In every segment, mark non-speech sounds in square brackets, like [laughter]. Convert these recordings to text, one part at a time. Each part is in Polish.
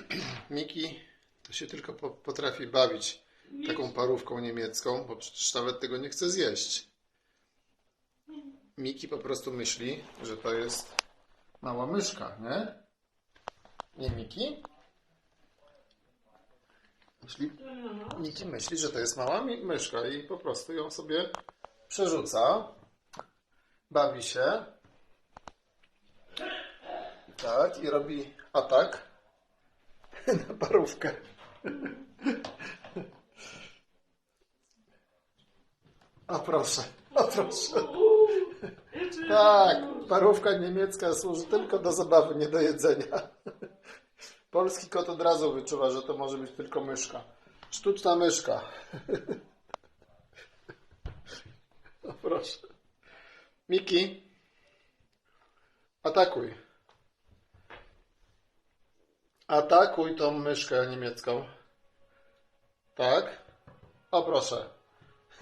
[clears throat] Miki to się tylko po, potrafi bawić taką parówką niemiecką, bo przecież nawet tego nie chce zjeść. Miki po prostu myśli, że to jest mała myszka, nie? Nie Miki? Myśli, Miki myśli, że to jest mała myszka i po prostu ją sobie przerzuca, bawi się. Tak, i robi atak [laughs] na parówkę. O proszę, o proszę. Tak, parówka niemiecka służy tylko do zabawy, nie do jedzenia. Polski kot od razu wyczuwa, że to może być tylko myszka. Sztuczna myszka. [laughs] O proszę. Miki, atakuj. Atakuj tą myszkę niemiecką. Tak? O proszę.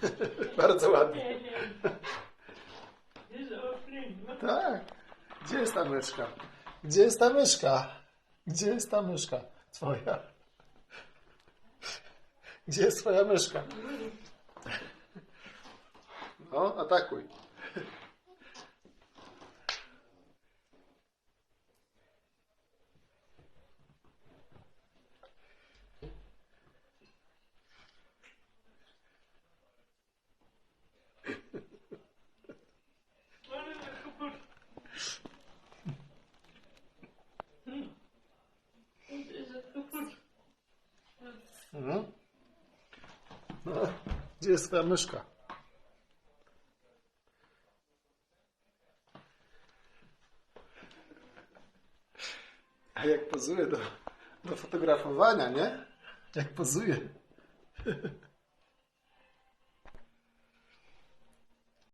[laughs] Bardzo ładnie. Tak. Gdzie jest ta myszka? Gdzie jest ta myszka? Gdzie jest ta myszka? Twoja. Gdzie jest twoja myszka? No, atakuj. Mhm. Gdzie jest twoja myszka? A jak pozuje do, do fotografowania, nie? Jak pozuje. [laughs]